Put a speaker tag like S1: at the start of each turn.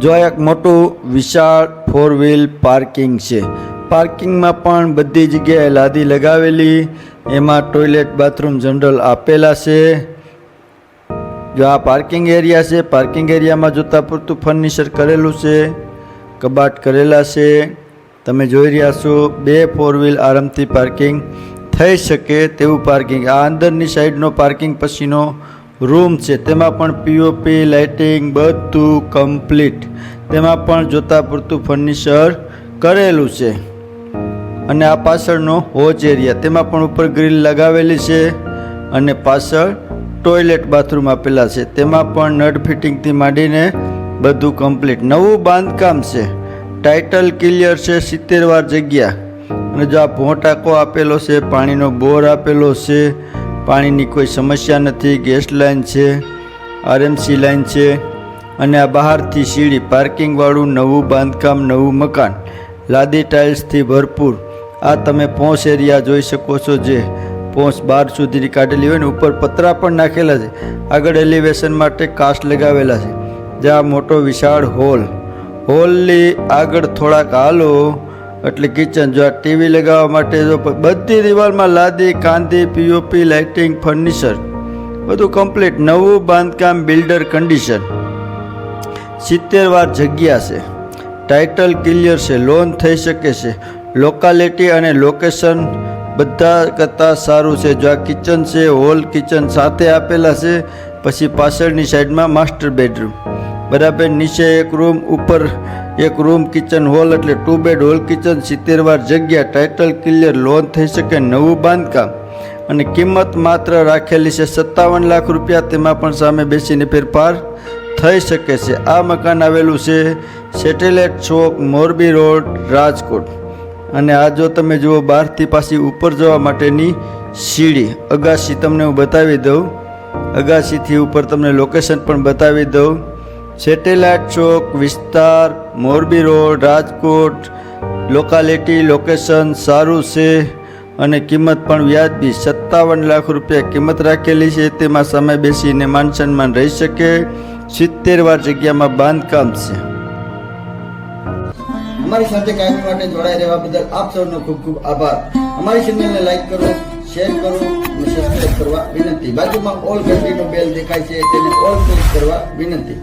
S1: જો આ એક મોટું વિશાળ ફોર વ્હીલ પાર્કિંગ છે. પાર્કિંગમાં પણ બધી જગ્યાએ લાદી લગાવેલી, એમાં ટોયલેટ બાથરૂમ જનરલ આપેલા છે. જો આ પાર્કિંગ એરિયા છે પાર્કિંગ એરિયામાં જોતા પૂરતું ફર્નિચર કરેલું છે, કબાટ કરેલા છે. તમે જોઈ રહ્યા છો, બે ફોર વ્હીલ આરામથી પાર્કિંગ થઈ શકે તેવું પાર્કિંગ આ અંદરની સાઈડનો પાર્કિંગ પછીનો રૂમ છે. તેમાં પણ પીઓપી લાઇટિંગ બધું કમ્પ્લીટ તેમાં પણ જોતા પૂરતું ફર્નિચર કરેલું છે. અને આ પાછળનો હોજ એરિયા તેમાં પણ ઉપર ગ્રીલ લગાવેલી છે અને પાછળ ટોયલેટ બાથરૂમ આપેલા છે. તેમાં પણ નટ ફિટિંગથી માંડીને બધું કમ્પ્લીટ નવું બાંધકામ છે. ટાઇટલ ક્લિયર છે, સિત્તેર વાર જગ્યા. અને જો આ ભોંટાકો આપેલો છે, પાણીનો બોર આપેલો છે પાણીની કોઈ સમસ્યા નથી, ગેસ લાઇન છે, આરએમસી લાઇન છે અને આ બહારથી સીડી પાર્કિંગવાળું નવું બાંધકામ, નવું મકાન, લાદી ટાઇલ્સથી ભરપૂર. આ તમે પોંચ એરિયા જોઈ શકો છો જે પોંચ બાર સુધીની કાઢેલી હોય ને ઉપર પતરા પણ નાખેલા છે. આગળ એલિવેશન માટે કાસ્ટ લગાવેલા છે. જ્યાં મોટો વિશાળ હોલ. હોલની આગળ થોડાક હાલો. એટલે કિચન જો આ ટીવી લગાવવા માટે જો બધી દિવાલમાં લાદી, કાંદી પીઓપી લાઇટિંગ ફર્નિચર બધું કમ્પ્લીટ નવું બાંધકામ બિલ્ડર કન્ડિશન સિત્તેર વાર જગ્યા છે. ટાઇટલ ક્લિયર છે. લોન થઈ શકે છે. લોકાલિટી અને લોકેશન બધા કરતાં સારું છે. જો આ કિચન છે હોલ કિચન સાથે આપેલા છે, પછી પાછળની સાઈડમાં માસ્ટર બેડરૂમ બરાબર નીચે એક રૂમ ઉપર એક રૂમ કિચન હોલ એટલે ટુ બેડ હોલ કિચન સિત્તેર વાર જગ્યા ટાઇટલ ક્લિયર લોન થઈ શકે નવું બાંધકામ. અને કિંમત માત્ર રાખેલી છે સત્તાવન લાખ રૂપિયા, તેમાં પણ સામે બેસીને ફેરફાર થઈ શકે છે. આ મકાન આવેલું છે સેટેલાઇટ ચોક, મોરબી રોડ, રાજકોટ. અને આ જો તમે જુઓ બહારથી પાછી ઉપર જવા માટેની સીડી. અગાસી તમને હું બતાવી દઉં. અગાસીથી ઉપર તમને લોકેશન પણ બતાવી દઉં. સેટેલાઇટ ચોક, વિસ્તાર, Morbi road, Rajkot, locality, location, સારું છે અને કિંમત પણ વ્યાજબી. સત્તાવન લાખ રૂપિયા કિંમત રાખેલી છે. તેમાં સામે બેસીને માન સન્માન રહી શકે. સિત્તેર વાર જગ્યામાં બાંધકામ છે. અમારી સાથે કાયમી માટે જોડાઈ રહેવા બદલ આપ સૌનો ખૂબ ખૂબ આભાર. અમારી ચેનલને લાઈક કરો, શેર કરો અને સબસ્ક્રાઇબ કરવા વિનંતી. બાજુમાં ઓલ ઘંટીનો બેલ દેખાય છે, તેને ઓલ ક્લિક કરવા વિનંતી.